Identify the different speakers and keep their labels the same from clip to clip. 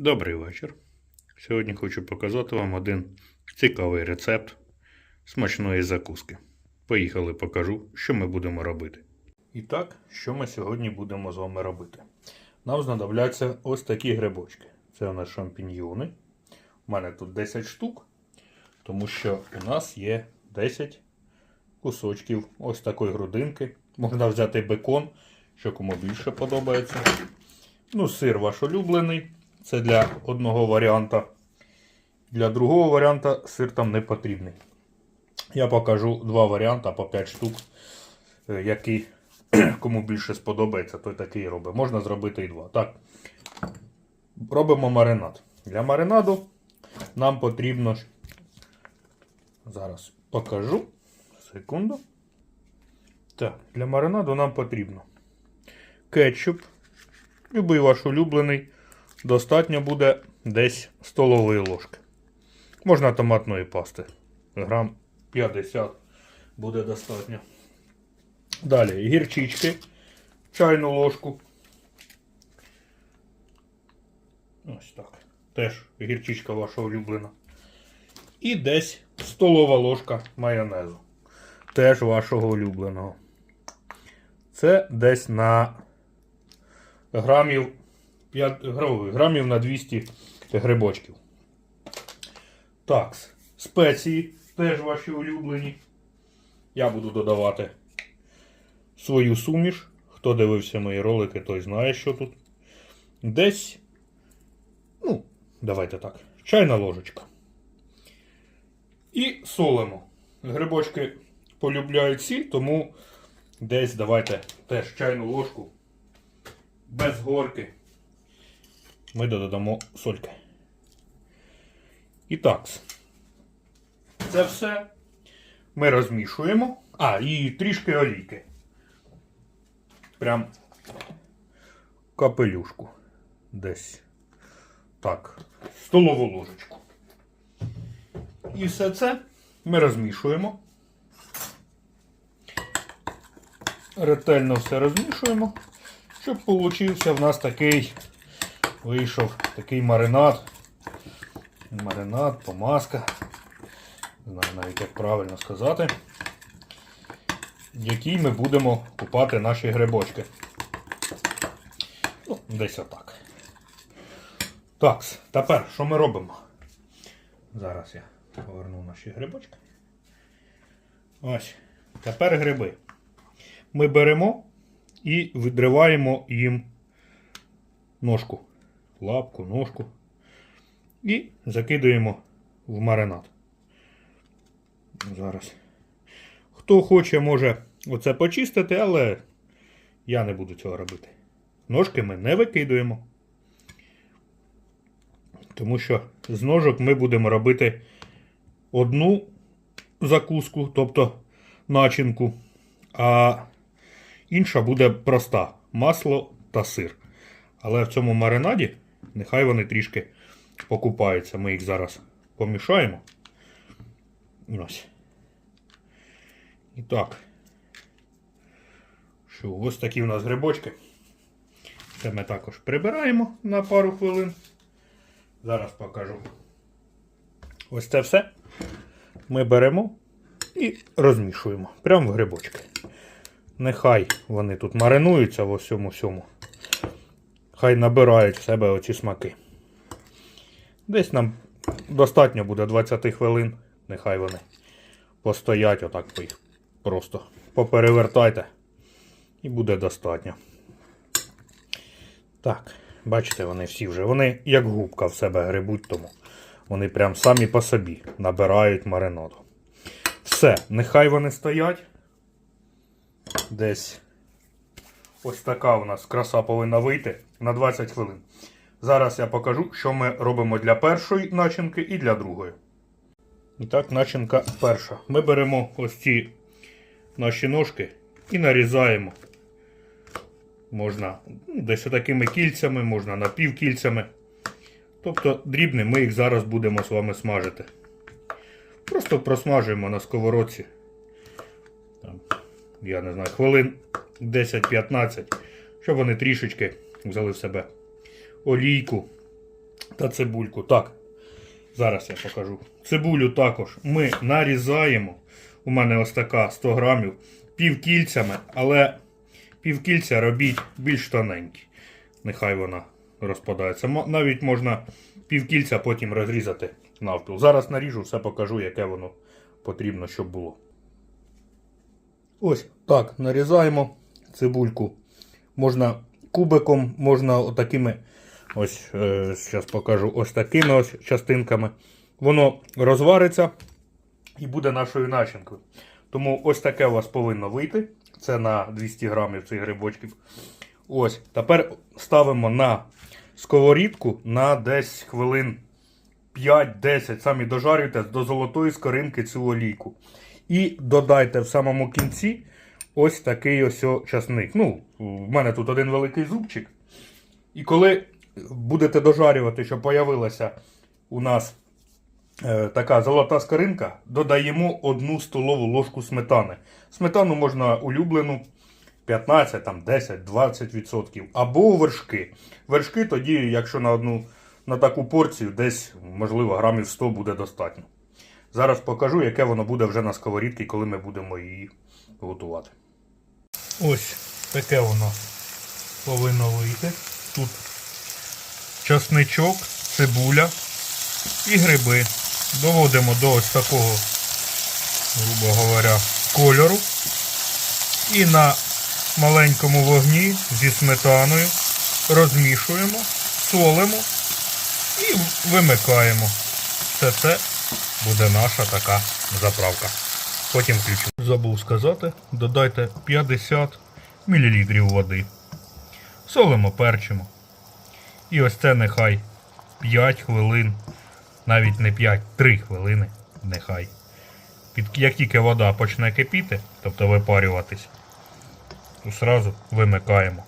Speaker 1: Добрий вечір. Сьогодні хочу показати вам один цікавий рецепт смачної закуски. Поїхали, покажу, що ми будемо робити. І так, що ми сьогодні будемо з вами робити? Нам знадобляться ось такі грибочки. Це у нас шампіньйони. У мене тут 10 штук, тому що у нас є 10 кусочків ось такої грудинки. Можна взяти бекон, що кому більше подобається. Ну, сир ваш улюблений. Це для одного варіанта. Для другого варіанта сир там не потрібний. Я покажу два варіанти по 5 штук, е, який кому більше сподобається, той такий робить. Можна зробити і два. Так. Робимо маринад. Для маринаду нам потрібно. Зараз покажу. Секунду. Так, для маринаду нам потрібно кетчуп. Любий ваш улюблений. Достатньо буде десь столової ложки. Можна томатної пасти. Грам 50 буде достатньо. Далі гірчички. Чайну ложку. Ось так. Теж гірчичка ваша улюблена. І десь столова ложка майонезу. Теж вашого улюбленого. Це десь на грамів 5 грамів, на 200 грибочків. Так, спеції теж ваші улюблені. Я буду додавати свою суміш. Хто дивився мої ролики, той знає, що тут. Десь, ну, давайте так, чайна ложечка. І солимо. Грибочки полюбляють сіль, тому десь давайте теж чайну ложку без горки ми додамо сольки. І так. Це все ми розмішуємо. А, і трішки олійки. Прям капелюшку. Десь. Так. Столову ложечку. І все це ми розмішуємо. Ретельно все розмішуємо, щоб получився в нас такий вийшов такий маринад. Маринад, помазка. Не знаю навіть як правильно сказати. В який ми будемо купати наші грибочки. Ну, десь отак. Так, тепер що ми робимо? Зараз я поверну наші грибочки. Ось. Тепер гриби. Ми беремо і відриваємо їм ножку лапку, ножку. І закидуємо в маринад. Зараз. Хто хоче, може оце почистити, але я не буду цього робити. Ножки ми не викидуємо. Тому що з ножок ми будемо робити одну закуску, тобто начинку, а інша буде проста масло та сир. Але в цьому маринаді нехай вони трішки покупаються. Ми їх зараз помішаємо. Ось. І так. Що, ось такі у нас грибочки. Це ми також прибираємо на пару хвилин. Зараз покажу. Ось це все ми беремо і розмішуємо. Прямо в грибочки. Нехай вони тут маринуються в усьому всьому. Хай набирають в себе оці смаки. Десь нам достатньо буде 20 хвилин. Нехай вони постоять, отак ви їх просто поперевертайте. І буде достатньо. Так, бачите, вони всі вже. Вони як губка в себе грибуть, тому вони прям самі по собі набирають маринаду. Все, нехай вони стоять. Десь ось така у нас краса повинна вийти на 20 хвилин. Зараз я покажу, що ми робимо для першої начинки і для другої. І так, начинка перша. Ми беремо ось ці наші ножки і нарізаємо. Можна десь такими кільцями, можна напівкільцями. Тобто дрібні ми їх зараз будемо з вами смажити. Просто просмажуємо на сковородці. Там, я не знаю, хвилин 10-15, щоб вони трішечки взяли в себе олійку та цибульку. Так, зараз я покажу. Цибулю також ми нарізаємо. У мене ось така 100 грамів півкільцями, але півкільця робіть більш тоненькі. Нехай вона розпадається. Навіть можна півкільця потім розрізати навпіл. Зараз наріжу, все покажу, яке воно потрібно, щоб було. Ось так, нарізаємо цибульку. Можна кубиком, можна отакими, ось, е, зараз покажу, ось такими ось частинками. Воно розвариться і буде нашою начинкою. Тому ось таке у вас повинно вийти. Це на 200 грамів цих грибочків. Ось. Тепер ставимо на сковорідку на десь хвилин 5-10. Самі дожарюйте до золотої скоринки цю олійку. І додайте в самому кінці ось такий ось часник. Ну, в мене тут один великий зубчик. І коли будете дожарювати, щоб появилася у нас е, така золота скоринка, додаємо одну столову ложку сметани. Сметану можна улюблену 15, там, 10, 20%. Або вершки. Вершки тоді, якщо на одну на таку порцію, десь, можливо, грамів 100 буде достатньо. Зараз покажу, яке воно буде вже на сковорідці, коли ми будемо її готувати. Ось таке воно повинно вийти. Тут часничок, цибуля і гриби. Доводимо до ось такого, грубо говоря, кольору. І на маленькому вогні зі сметаною розмішуємо, солимо і вимикаємо. Це це буде наша така заправка. Потім включимо. Забув сказати, додайте 50 мл води. Солимо, перчимо. І ось це нехай 5 хвилин, навіть не 5, 3 хвилини нехай. Як тільки вода почне кипіти, тобто випарюватись, то сразу вимикаємо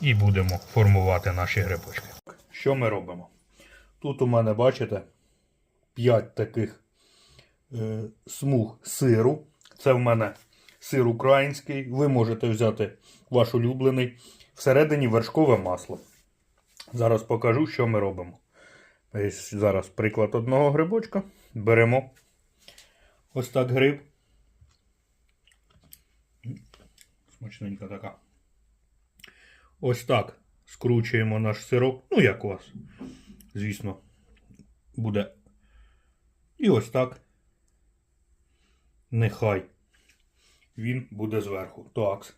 Speaker 1: і будемо формувати наші грибочки. Що ми робимо? Тут у мене, бачите, 5 таких е, смуг сиру. Це в мене сир український. Ви можете взяти ваш улюблений. Всередині вершкове масло. Зараз покажу, що ми робимо. Ось Зараз приклад одного грибочка. Беремо ось так гриб. Смачненька така. Ось так скручуємо наш сирок. Ну, як у вас, звісно, буде. І ось так. Нехай він буде зверху. Так.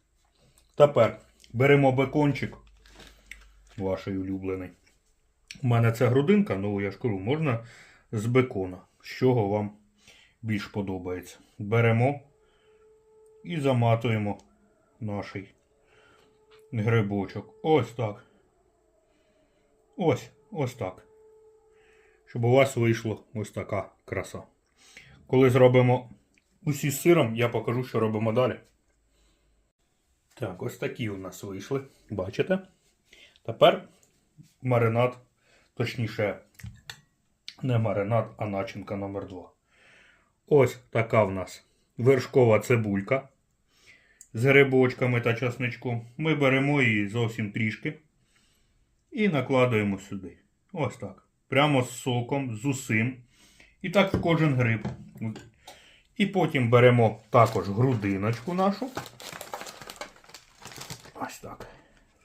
Speaker 1: Тепер беремо бекончик. Ваш улюблений. У мене це грудинка, ну я ж кажу, можна з бекона. З чого вам більш подобається. Беремо і заматуємо наш грибочок. Ось так. Ось, ось так. Щоб у вас вийшло ось така краса. Коли зробимо усі з сиром, я покажу, що робимо далі. Так, ось такі у нас вийшли. Бачите? Тепер маринад, точніше, не маринад, а начинка номер 2. Ось така в нас вершкова цибулька з грибочками та часничком. Ми беремо її зовсім трішки і накладуємо сюди. Ось так. Прямо з соком, з усим. І так в кожен гриб. І потім беремо також грудиночку нашу. Ось так.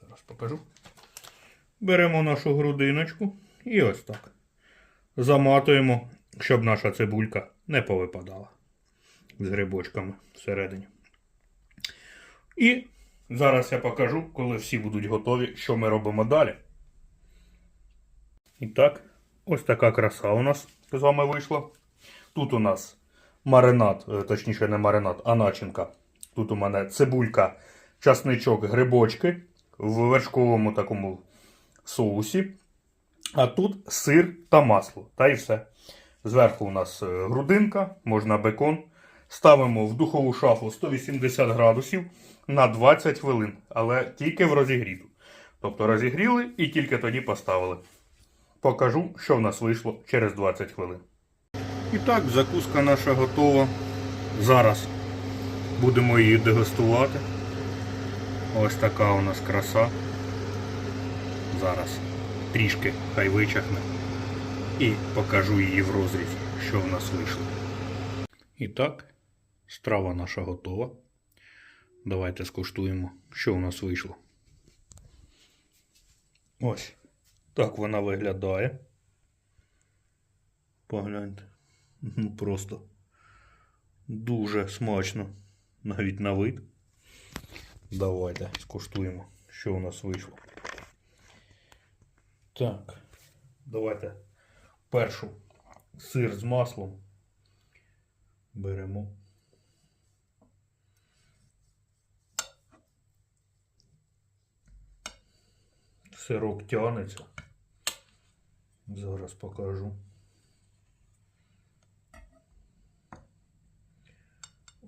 Speaker 1: Зараз покажу. Беремо нашу грудиночку і ось так. Заматуємо, щоб наша цибулька не повипадала з грибочками всередині. І зараз я покажу, коли всі будуть готові, що ми робимо далі. І так, ось така краса у нас з вами вийшла. Тут у нас маринад, е, точніше, не маринад, а начинка. Тут у мене цибулька, часничок, грибочки в вершковому такому соусі. А тут сир та масло. Та і все. Зверху у нас е, грудинка, можна бекон. Ставимо в духову шафу 180 градусів на 20 хвилин, але тільки в розігріту. Тобто розігріли і тільки тоді поставили. Покажу, що в нас вийшло через 20 хвилин. І так, закуска наша готова. Зараз будемо її дегустувати. Ось така у нас краса. Зараз трішки хай вичахне. І покажу її в розрізі, що в нас вийшло. І так, страва наша готова. Давайте скуштуємо, що у нас вийшло. Ось так вона виглядає. Погляньте. Ну просто дуже смачно. Навіть на вид. Давайте скуштуємо, що у нас вийшло. Так. Давайте першу сир з маслом беремо. Сирок тянеться. Зараз покажу.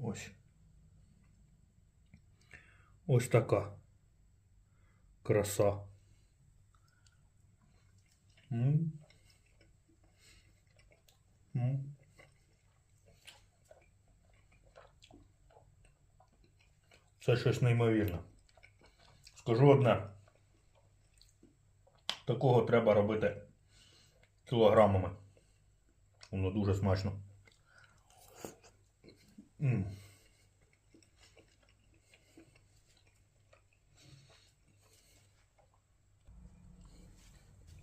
Speaker 1: Ось. Ось така краса. М. М. Це щось неймовірне. Скажу одне. Такого треба робити кілограмами. Воно дуже смачно.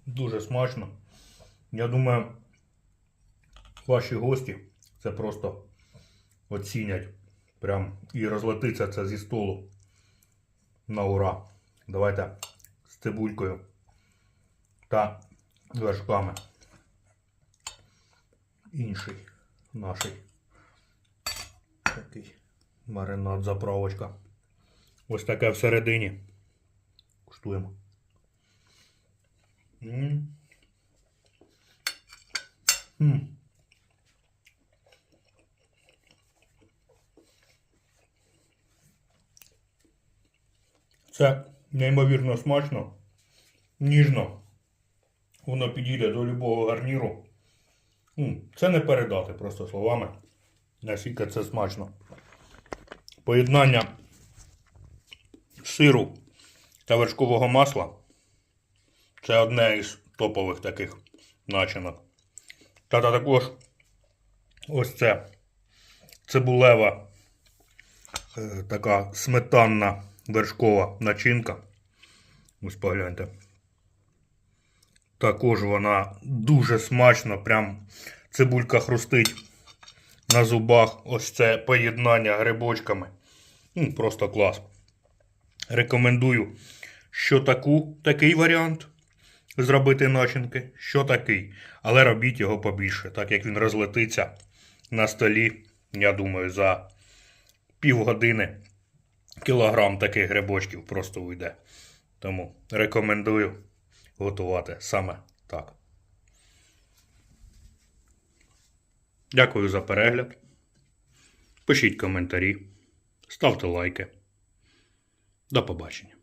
Speaker 1: Дуже смачно. Я думаю, ваші гості це просто оцінять. Прям і розлетиться це зі столу. На ура. Давайте з цибулькою та вершками. Інший наш такий маринад заправочка. Ось таке всередині. Куштуємо. Це неймовірно смачно, ніжно. Воно підійде до любого гарніру. Це не передати просто словами. Наскільки це смачно. Поєднання сиру та вершкового масла це одне із топових таких начинок. Та також ось це цибулева е, така сметанна вершкова начинка. Ось погляньте. Також вона дуже смачна, прям цибулька хрустить на зубах. Ось це поєднання грибочками. Ну, просто клас. Рекомендую, що таку, такий варіант зробити начинки, що такий. Але робіть його побільше, так як він розлетиться на столі, я думаю, за півгодини кілограм таких грибочків просто уйде. Тому рекомендую готувати саме так. Дякую за перегляд. Пишіть коментарі, ставте лайки. До побачення.